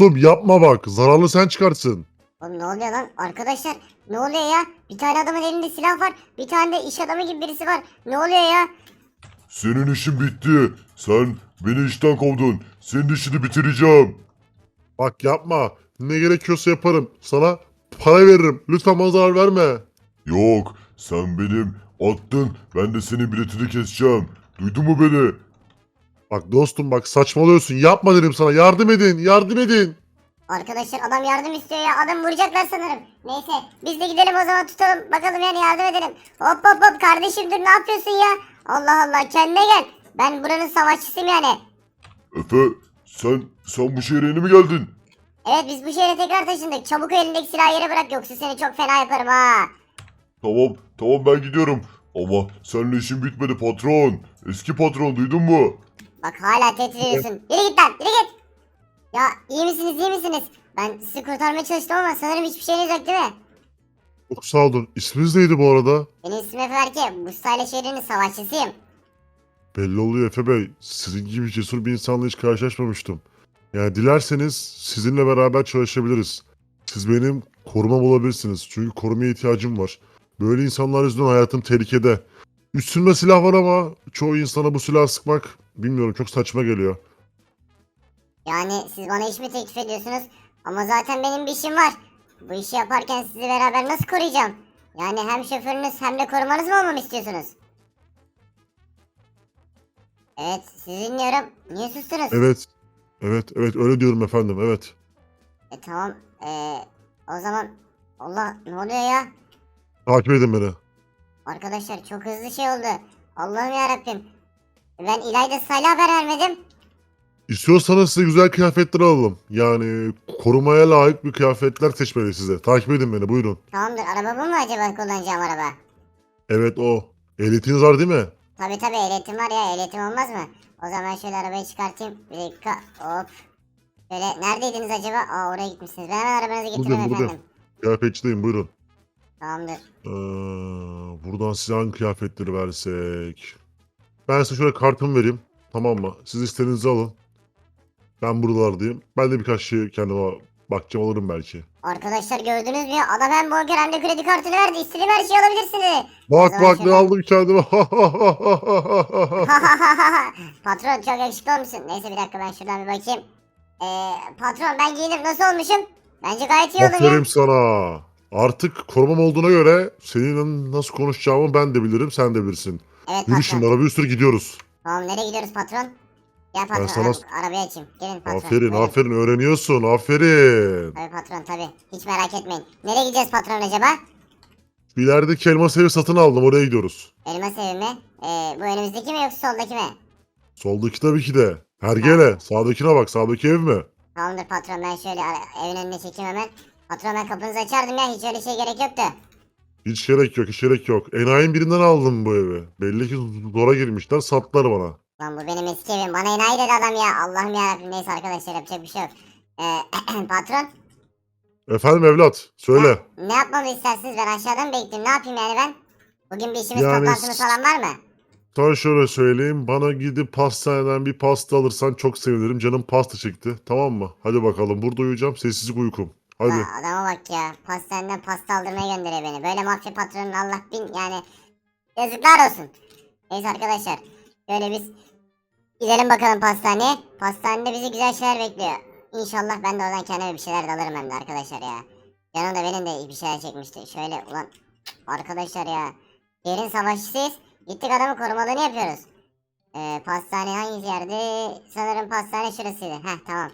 Dostum yapma bak. Zararlı sen çıkarsın. Oğlum ne oluyor lan? Arkadaşlar ne oluyor ya? Bir tane adamın elinde silah var. Bir tane de iş adamı gibi birisi var. Ne oluyor ya? Senin işin bitti. Sen beni işten kovdun. Senin işini bitireceğim. Bak yapma. Ne gerekiyorsa yaparım. Sana para veririm. Lütfen bana zarar verme. Yok, sen benim attın. Ben de senin biletini keseceğim. Duydun mu beni? Bak dostum bak saçmalıyorsun. Yapma dedim sana. Yardım edin. Yardım edin. Arkadaşlar adam yardım istiyor ya. Adam vuracaklar sanırım. Neyse biz de gidelim o zaman tutalım. Bakalım yani yardım edelim. Hop hop hop kardeşim dur ne yapıyorsun ya? Allah Allah kendine gel. Ben buranın savaşçısıyım yani. Efe, sen sen bu şehre yeni mi geldin? Evet biz bu şehre tekrar taşındık. Çabuk elindeki silahı yere bırak yoksa seni çok fena yaparım ha. Tamam, tamam ben gidiyorum. Ama seninle işin bitmedi patron. Eski patron duydun mu? Bak hala tehdit ediyorsun. Yürü git lan yürü git. Ya iyi misiniz iyi misiniz? Ben sizi kurtarmaya çalıştım ama sanırım hiçbir şeyiniz yok değil mi? Çok sağ olun. İsminiz neydi bu arada? Benim ismim Efe Berke. Bursayla şehrinin savaşçısıyım. Belli oluyor Efe Bey. Sizin gibi cesur bir insanla hiç karşılaşmamıştım. Yani dilerseniz sizinle beraber çalışabiliriz. Siz benim korumam olabilirsiniz. Çünkü korumaya ihtiyacım var. Böyle insanlar yüzünden hayatım tehlikede. Üstümde silah var ama çoğu insana bu silahı sıkmak bilmiyorum çok saçma geliyor. Yani siz bana iş mi teklif ediyorsunuz? Ama zaten benim bir işim var. Bu işi yaparken sizi beraber nasıl koruyacağım? Yani hem şoförünüz hem de korumanız mı olmamı istiyorsunuz? Evet sizi dinliyorum. Niye sustunuz? Evet. Evet, evet öyle diyorum efendim. Evet. E tamam. E, o zaman Allah ne oluyor ya? Takip edin beni. Arkadaşlar çok hızlı şey oldu. Allah'ım ya Rabbim. Ben İlayda Salih'e haber vermedim. İstiyorsanız size güzel kıyafetler alalım. Yani korumaya layık bir kıyafetler seçmeli size. Takip edin beni buyurun. Tamamdır. Araba bu mu acaba kullanacağım araba? Evet o. Ehliyetiniz var değil mi? Tabi tabi ehliyetim var ya ehliyetim olmaz mı? O zaman şöyle arabayı çıkartayım. Bir dakika hop. Şöyle neredeydiniz acaba? Aa oraya gitmişsiniz. Ben hemen arabanızı getiriyorum Buradayım, buradayım. efendim. Kıyafetçideyim buyurun. Tamamdır. Ee, buradan size hangi kıyafetleri versek? Ben size şöyle kartımı vereyim. Tamam mı? Siz istediğinizi alın. Ben buralardayım. Ben de birkaç şey kendime bakacağım alırım belki. Arkadaşlar gördünüz mü? Adam hem bonker hem de kredi kartını verdi. İstediğim her şeyi alabilirsiniz. Bak bak ne aldım kendime. patron çok yakışıklı olmuşsun. Neyse bir dakika ben şuradan bir bakayım. Ee, patron ben giyinip nasıl olmuşum? Bence gayet iyi oldum ya. Aferin sana. Artık korumam olduğuna göre seninle nasıl konuşacağımı ben de bilirim sen de bilirsin. Evet Yürü patron. şimdi araba üstüne gidiyoruz. Tamam nereye gidiyoruz patron? Gel patron sana- ara- arabayı açayım. Gelin patron. Aferin buyurun. aferin öğreniyorsun aferin. Tabii patron tabii. Hiç merak etmeyin. Nereye gideceğiz patron acaba? Bir ilerideki elmas evi satın aldım oraya gidiyoruz. Elmas evi mi? Ee, bu önümüzdeki mi yoksa soldaki mi? Soldaki tabii ki de. Hergele sağdakine bak sağdaki ev mi? Tamamdır patron ben şöyle ara- evin önüne çekeyim hemen. Patron ben kapınızı açardım ya hiç öyle şey gerek yoktu. Hiç gerek yok hiç gerek yok. Enayi'nin birinden aldım bu evi. Belli ki zora girmişler sattılar bana. Lan bu benim eski evim. Bana enayi dedi adam ya. Allah'ım yarabbim neyse arkadaşlar yapacak bir şey yok. Ee, patron Efendim evlat söyle. ne yapmamı istersiniz? Ben aşağıdan mı bekleyeyim? Ne yapayım yani ben? Bugün bir işimiz Yani toplantımız s- falan var mı? Sana şöyle söyleyeyim. Bana gidip pastaneden bir pasta alırsan çok sevinirim. Canım pasta çekti. Tamam mı? Hadi bakalım. Burada uyuyacağım. Sessizlik uykum. Hadi. Lan adama bak ya. Pastaneden pasta aldırmaya gönderiyor beni. Böyle mafya patronun Allah bin yani. Yazıklar olsun. Neyse arkadaşlar. Şöyle biz gidelim bakalım pastaneye. Pastanede bizi güzel şeyler bekliyor. İnşallah ben de oradan kendime bir şeyler de alırım hem de arkadaşlar ya. Canım da benim de bir şeyler çekmişti. Şöyle ulan arkadaşlar ya. Yerin savaşçısıyız. Gittik adamı korumalığını yapıyoruz. Ee, pastane hangi yerde? Sanırım pastane şurasıydı. Heh tamam.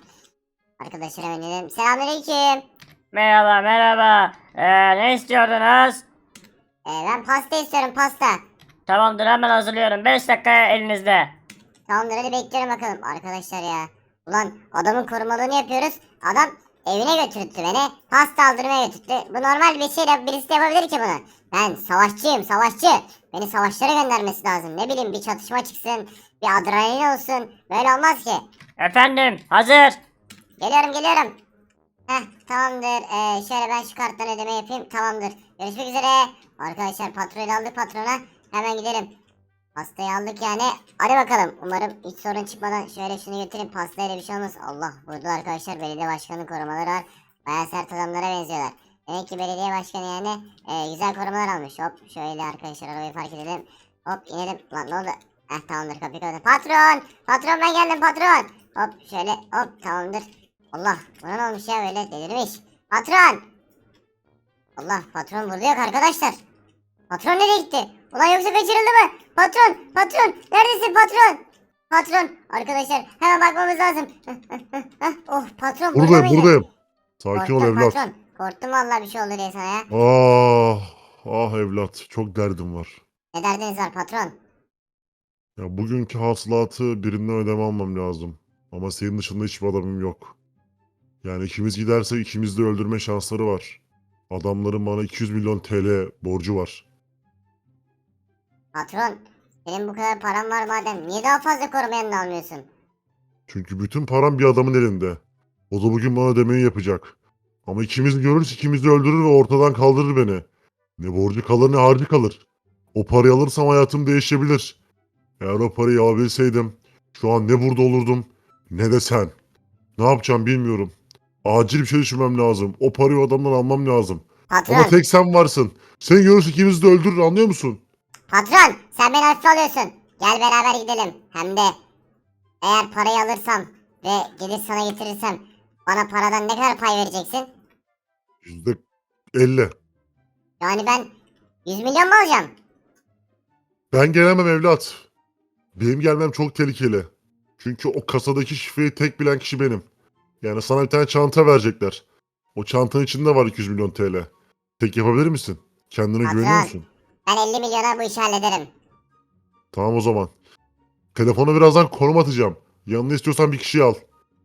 Arkadaşlar hemen dedim. Selamünaleyküm. Merhaba merhaba. Ee, ne istiyordunuz? Ee, ben pasta istiyorum pasta. Tamamdır hemen hazırlıyorum. 5 dakikaya elinizde. Tamamdır hadi bekliyorum bakalım. Arkadaşlar ya. Ulan adamın korumalığını yapıyoruz. Adam evine götürttü beni. Pasta aldırmaya götürttü. Bu normal bir şeyle birisi de yapabilir ki bunu. Ben savaşçıyım savaşçı. Beni savaşlara göndermesi lazım. Ne bileyim bir çatışma çıksın. Bir adrenalin olsun. Böyle olmaz ki. Efendim hazır. Geliyorum geliyorum. Heh tamamdır. Ee, şöyle ben şu karttan ödeme yapayım. Tamamdır. Görüşmek üzere. Arkadaşlar patronu aldık patrona. Hemen gidelim. Pastayı aldık yani. Hadi bakalım. Umarım hiç sorun çıkmadan şöyle şunu götüreyim. Pastayla bir şey olmaz. Allah burada arkadaşlar belediye başkanı korumaları var. Baya sert adamlara benziyorlar. Demek ki belediye başkanı yani e, güzel korumalar almış. Hop şöyle arkadaşlar arabayı fark edelim. Hop inelim. Lan ne oldu? Heh tamamdır kapıyı kapatalım. Patron! Patron ben geldim patron! Hop şöyle hop tamamdır. Allah buna ne olmuş ya böyle delirmiş. Patron! Allah patron burada yok arkadaşlar. Patron nereye gitti? Ulan yoksa kaçırıldı mı? Patron, patron, neredesin patron? Patron, arkadaşlar hemen bakmamız lazım. oh patron burada Buradayım mıydı? buradayım. Sakin ol Korktum evlat. Patron. Korktum vallahi bir şey oldu diye sana ya. Ah, ah evlat. Çok derdim var. Ne derdiniz var patron? Ya bugünkü hasılatı birinden ödeme almam lazım. Ama senin dışında hiçbir adamım yok. Yani ikimiz gidersek ikimiz de öldürme şansları var. Adamların bana 200 milyon TL borcu var. Patron, senin bu kadar paran var madem niye daha fazla koruma yanına almıyorsun? Çünkü bütün param bir adamın elinde. O da bugün bana ödemeyi yapacak. Ama ikimiz görürse ikimiz de öldürür ve ortadan kaldırır beni. Ne borcu kalır ne harcı kalır. O parayı alırsam hayatım değişebilir. Eğer o parayı alabilseydim şu an ne burada olurdum ne de sen. Ne yapacağım bilmiyorum. Acil bir şey düşünmem lazım. O parayı o adamdan almam lazım. Patron, Ama tek sen varsın. Sen görürse ikimiz de öldürür anlıyor musun? patron sen beni hafife alıyorsun. Gel beraber gidelim. Hem de eğer parayı alırsam ve gelir sana getirirsem bana paradan ne kadar pay vereceksin? Yüzde elli. Yani ben 100 milyon mu alacağım? Ben gelemem evlat. Benim gelmem çok tehlikeli. Çünkü o kasadaki şifreyi tek bilen kişi benim. Yani sana bir tane çanta verecekler. O çantanın içinde var 200 milyon TL. Tek yapabilir misin? Kendine Patron. güveniyor musun? Ben 50 milyona bu işi hallederim. Tamam o zaman. Telefona birazdan konum atacağım. Yanına istiyorsan bir kişiyi al.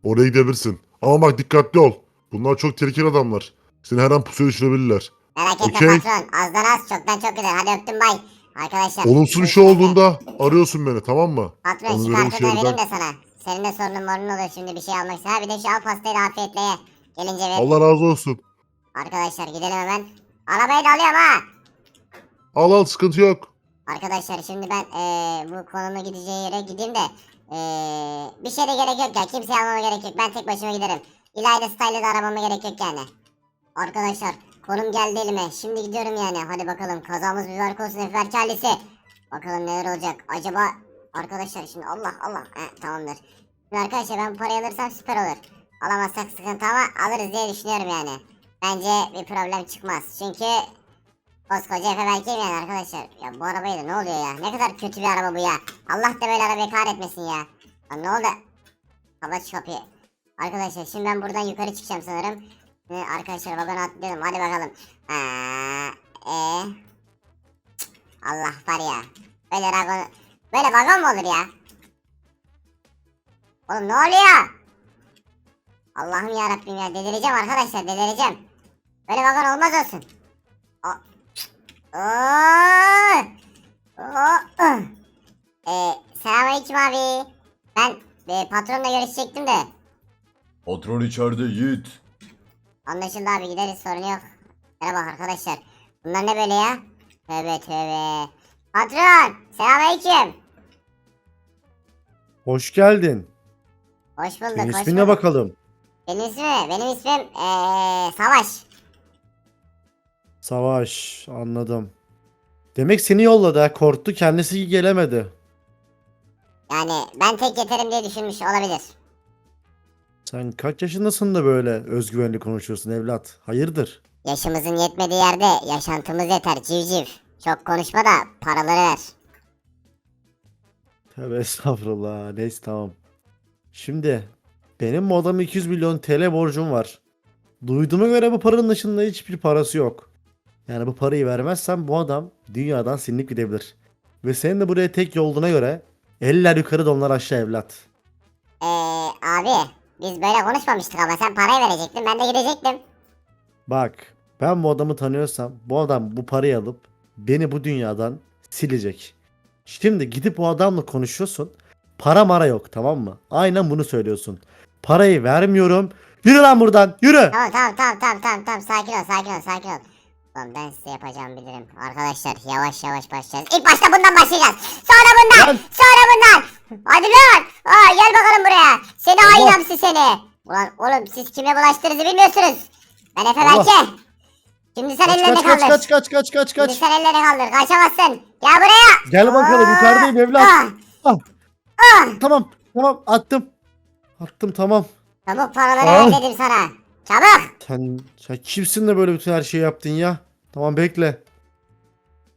Oraya gidebilirsin. Ama bak dikkatli ol. Bunlar çok tehlikeli adamlar. Seni her an pusuya düşürebilirler. Merak etme Okey. patron. Azdan az çoktan çok güzel. Hadi öptüm bay. Arkadaşlar. Olumsuz bir şey olduğunda arıyorsun beni tamam mı? Patron şu kartı vereyim de sana. Senin de sorunun morunun olur şimdi bir şey almak için. Ha bir de şu al pastayı da afiyetle ye. Gelince ver. Allah razı olsun. Arkadaşlar gidelim hemen. Arabayı da alıyorum ha. Al al sıkıntı yok. Arkadaşlar şimdi ben eee, bu konumu gideceği yere gideyim de eee, bir şeye de gerek yok ya. Kimseyi almama gerek yok. Ben tek başıma giderim. İlayda Style'ı da aramama gerek yok yani. Arkadaşlar konum geldi elime. Şimdi gidiyorum yani. Hadi bakalım kazamız mübarek olsun efberkarlisi. Bakalım neler olacak. Acaba arkadaşlar şimdi Allah Allah. He, tamamdır. Şimdi arkadaşlar ben parayı alırsam süper olur. Alamazsak sıkıntı ama alırız diye düşünüyorum yani. Bence bir problem çıkmaz. Çünkü Koskoca Efe Berkeyim yani arkadaşlar. Ya bu arabayı da ne oluyor ya? Ne kadar kötü bir araba bu ya. Allah da böyle arabayı kahretmesin ya. Lan ne oldu? Kapat şu. Arkadaşlar şimdi ben buradan yukarı çıkacağım sanırım. Şimdi arkadaşlar vagona atlayalım. Hadi bakalım. Aa, e. Allah var ya. Böyle vagon... Böyle vagon mu olur ya? Oğlum ne oluyor? Allah'ım ya Rabbim ya delireceğim arkadaşlar delireceğim. Böyle vagon olmaz olsun. Oo! Oo! Ee, selamünaleyküm abi. Ben e, patronla görüşecektim de. Patron içeride Yiğit. Anlaşıldı abi gideriz sorun yok. Merhaba arkadaşlar. Bunlar ne böyle ya? Tövbe tövbe. Patron selamünaleyküm. Hoş geldin. Hoş bulduk Senin hoş ismin ne bulduk. bakalım? Benim ismim Benim ismim ee, Savaş. Savaş. Anladım. Demek seni yolladı ha. Korktu kendisi gelemedi. Yani ben tek yeterim diye düşünmüş olabilir. Sen kaç yaşındasın da böyle özgüvenli konuşuyorsun evlat? Hayırdır? Yaşımızın yetmediği yerde yaşantımız yeter civciv. Çok konuşma da paraları ver. Tövbe estağfurullah. Neyse tamam. Şimdi benim bu adama 200 milyon TL borcum var. Duyduğuma göre bu paranın dışında hiçbir parası yok. Yani bu parayı vermezsem bu adam dünyadan silinip gidebilir. Ve senin de buraya tek yolduğuna göre eller yukarı donlar aşağı evlat. Eee abi biz böyle konuşmamıştık ama sen parayı verecektin ben de gidecektim. Bak ben bu adamı tanıyorsam bu adam bu parayı alıp beni bu dünyadan silecek. Şimdi gidip o adamla konuşuyorsun. Para mara yok tamam mı? Aynen bunu söylüyorsun. Parayı vermiyorum. Yürü lan buradan yürü. Tamam tamam tamam tamam tamam tamam sakin ol sakin ol sakin ol. Ulan ben size yapacağım bilirim. Arkadaşlar yavaş yavaş başlayacağız. İlk başta bundan başlayacağız. Sonra bundan. Lan. Sonra bundan. Hadi lan. Aa, gel bakalım buraya. Seni hain hamsi seni. Ulan oğlum siz kime bulaştığınızı bilmiyorsunuz. Ben Efe. Berke. Şimdi sen Kaç ellerini kaç kaç kaldır. kaç kaç kaç kaç Şimdi kaç. sen ellerini kaldır. Kaçamazsın. Gel buraya. Gel bakalım Aa, yukarıdayım evlat. Ah. ah. Tamam tamam attım. Attım tamam. Çabuk paraları Ah. ver dedim sana. Çabuk. Sen, sen kimsin de böyle bütün her şeyi yaptın ya? Tamam bekle.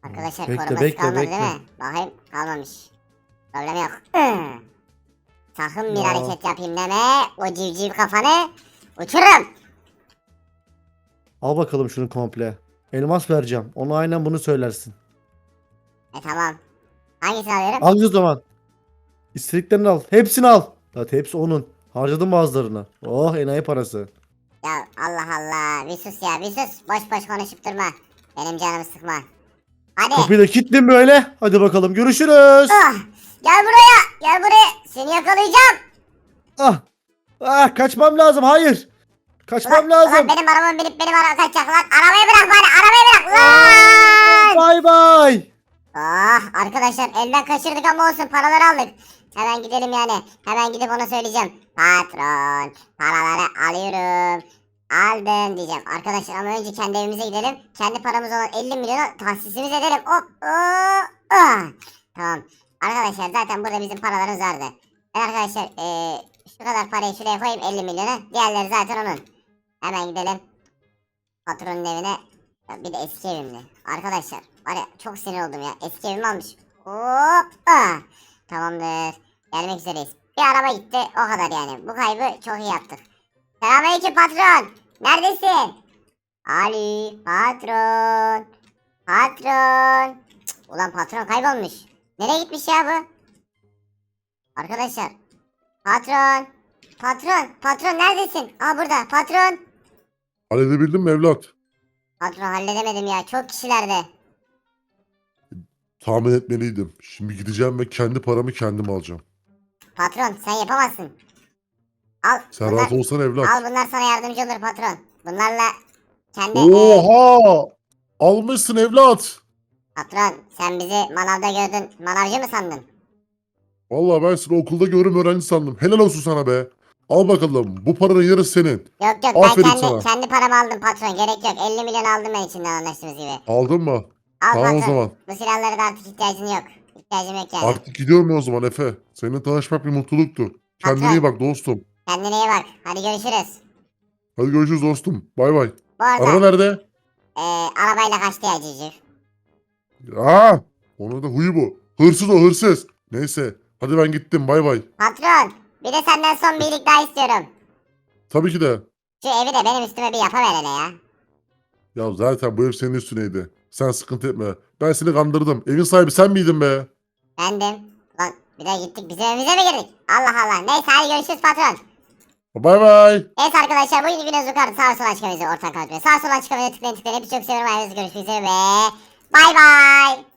Arkadaşlar Bekle, koruması bekle, kalmadı bekle. değil mi? Bakayım kalmamış. Problem yok. Sakın bir Ya. hareket yapayım deme. O civciv kafanı uçururum. Al bakalım şunu komple. Elmas vereceğim. Ona aynen bunu söylersin. E tamam. Hangisini alıyorum? Al o zaman. İstediklerini al. Hepsini al. Zaten hepsi onun. Harcadım bazılarını. Oh enayi parası. Ya Allah Allah. Bir sus ya bir sus. Boş boş konuşup durma. Benim canımı sıkma. Hadi. Kapıyı da kilitleyin böyle. Hadi bakalım görüşürüz. Ah, gel buraya. Gel buraya. Seni yakalayacağım. Ah. Ah kaçmam lazım. Hayır. Kaçmam Ulan, lazım. ulan benim arabama binip benim araba kaçacak lan. Arabayı bırak bari. Arabayı bırak lan. Bay bay. Ah arkadaşlar elden kaçırdık ama olsun paraları aldık. Hemen gidelim yani. Hemen gidip ona söyleyeceğim. Patron paraları alıyorum. Aldım diyeceğim. Arkadaşlar ama önce kendi evimize gidelim. Kendi paramız olan 50 milyonu tahsisimiz edelim. Hop. oo, ah. Tamam. Arkadaşlar zaten burada bizim paralarımız vardı. Ben arkadaşlar eee, şu kadar parayı şuraya koyayım 50 milyonu. Diğerleri zaten onun. Hemen gidelim. Patronun evine. Ya Bir de eski evimde. Arkadaşlar var ya çok sinir oldum ya. Eski evimi almış. Hop. Ah. Tamamdır. Gelmek üzereyiz. Bir araba gitti o kadar yani. Bu kaybı çok iyi yaptık. Selamünaleyküm patron. Neredesin? Ali patron. Patron. Cık, ulan patron kaybolmuş. Nereye gitmiş ya bu? Arkadaşlar. Patron. Patron. Patron neredesin? Aa burada. Patron. Halledebildin mi evlat? Patron halledemedim ya. Çok kişilerde. Tahmin etmeliydim. Şimdi gideceğim ve kendi paramı kendim alacağım. Patron sen yapamazsın. Al. Sen bunlar, rahat olsana evlat. al bunlar sana yardımcı olur patron. Bunlarla kendi... Oha! Almışsın evlat. patron sen bizi manavda gördün. Manavcı mı sandın? Vallahi ben seni okulda görüm öğrenci sandım. Helal olsun sana be. Al bakalım. Bu paranın yarısı senin. Yok yok Aferin ben kendi, sana. kendi paramı aldım patron. Gerek yok. 50 milyon aldım ben içinden anlaştığımız gibi. Aldın mı? Al Tamam o patron. zaman. Bu silahları da artık ihtiyacın yok. İhtiyacım yok yani. Artık gidiyorum ya o zaman Efe. Seninle tanışmak bir mutluluktu. Kendine iyi bak dostum. Kendine iyi bak. Hadi görüşürüz. Hadi görüşürüz dostum. Bay bay. Bu arada Araba nerede? e, arabayla kaçtı ya civciv. Aa! Onun da huyu bu. Hırsız o hırsız. Neyse. Hadi ben gittim. Bay bay. Patron bir de senden son bir iyilik daha istiyorum. Tabii ki de. Şu evi de benim üstüme bir yapıver hele ya. Ya zaten bu ev senin üstüneydi. Sen sıkıntı etme. Ben seni kandırdım. Evin sahibi sen miydin be? Bendim. Lan bir de gittik bizim evimize mi girdik? Allah Allah. Neyse hadi görüşürüz patron. Bay bay. Evet arkadaşlar bugün videomuz bu kadar. Sağ sol açık videosu ortak kalkıyor. Sağ sol açık videosu tıklayın tıklayın. Hepinizi çok seviyorum. Ayrıca görüşmek üzere ve bay bay.